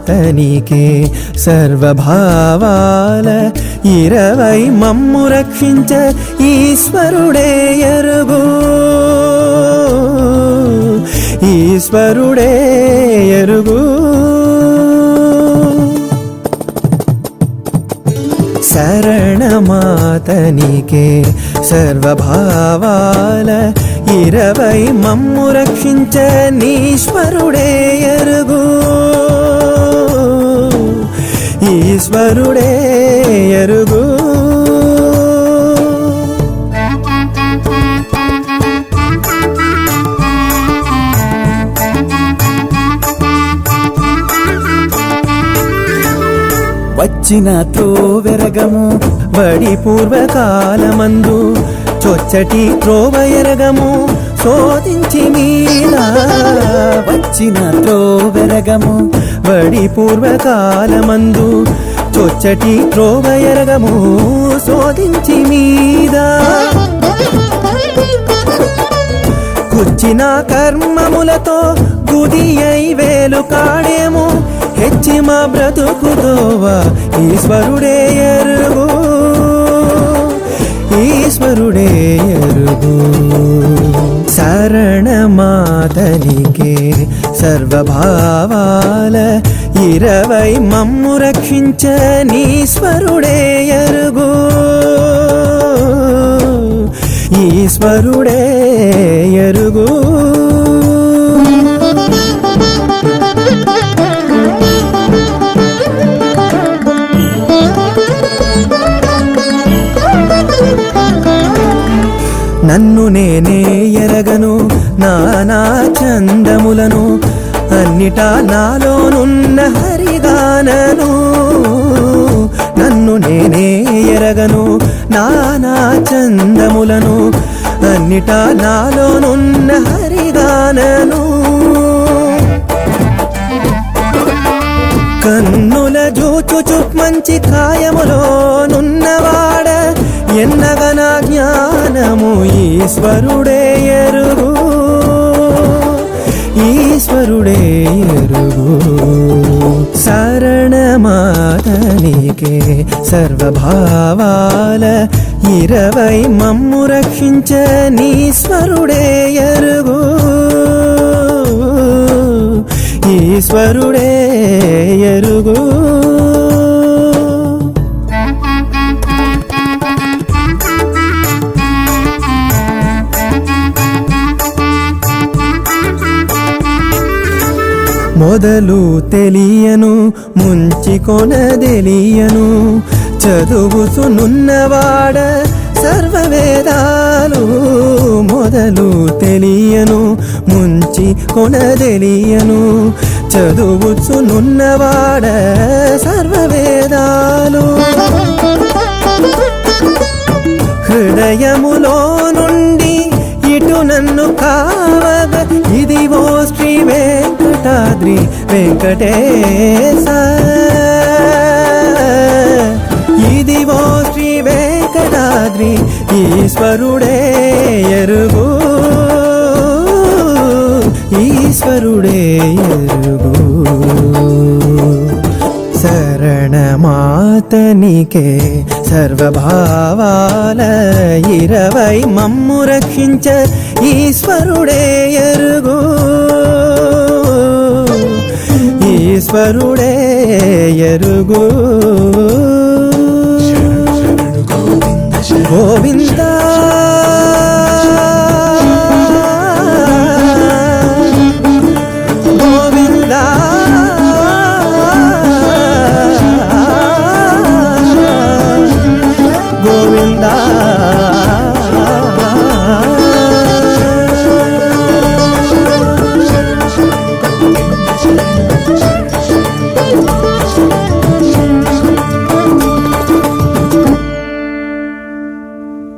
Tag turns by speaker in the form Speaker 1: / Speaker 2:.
Speaker 1: అతనికే సర్వభావాల ఇరవై మమ్ము రక్షించ ఈశ్వరుడే ఎరుగు. ఈశ్వరుడే ఎరుగు. శరణమాతనికే సర్వభావాల ఇరవై మమ్ము రక్షించ నీశ్వరుడే ఎరుగు. ఈశ్వరుడే ఎరుగు. వచ్చిన త్రోవెరగము వడి పూర్వకాలమందు చొచ్చటి త్రోవ ఎరగము శోధించి మీద వచ్చిన త్రోవెరగము వడి పూర్వకాలమందు చొచ్చటి త్రోవ ఎరగము శోధించి మీద కూర్చిన కర్మములతో గుది అయి వేలు కాడేమో హెచ్చి మా బ్రతుకుతోవా ఈశ్వరుడే శరణమాతనికే సర్వభావాల ఇరవై మమ్ము రక్షించ నీశ్వరుడే ఎరుగు ఈశ్వరుడే ఎరుగు నన్ను నేనే ఎరగను. నానా చందములను అన్నిటా నాలోనున్న హరిగానను. నన్ను నేనే ఎరగను. నానా చందములను అన్నిటా నాలోనున్న హరిగానను. కన్నుల జూచుచు మంచి కాయములోనున్న ఎన్నగన జ్ఞానము ఈశ్వరుడే ఎరుగు. ఈశ్వరుడే ఎరుగు. శరణమాతనికే సర్వభావాల ఇరవై మమ్ము రక్షించ నీశ్వరుడే ఎరుగు. ఈశ్వరుడే ఎరుగు. మొదలు తెలియను ముంచి కొనదెలియను. చదువుతునున్నవాడ సర్వవేదాలు మొదలు తెలియను ముంచి కొనదెలియను. చదువుచునున్నవాడ స నన్ను కావగ ఓ శ్రీ వెంకటాద్రి వెంకటేశ. ఇది ఓ శ్రీ వెంకటాద్రి ఈశ్వరుడే ఎరుగు. ఈశ్వరుడే ఎరుగు. శరణమా శరణమాతనికే సర్వభావాల ఇరవై మమ్ము రక్షించ ఈశ్వరుడే ఎరుగు. ఈశ్వరుడే ఎరుగు. గోవింద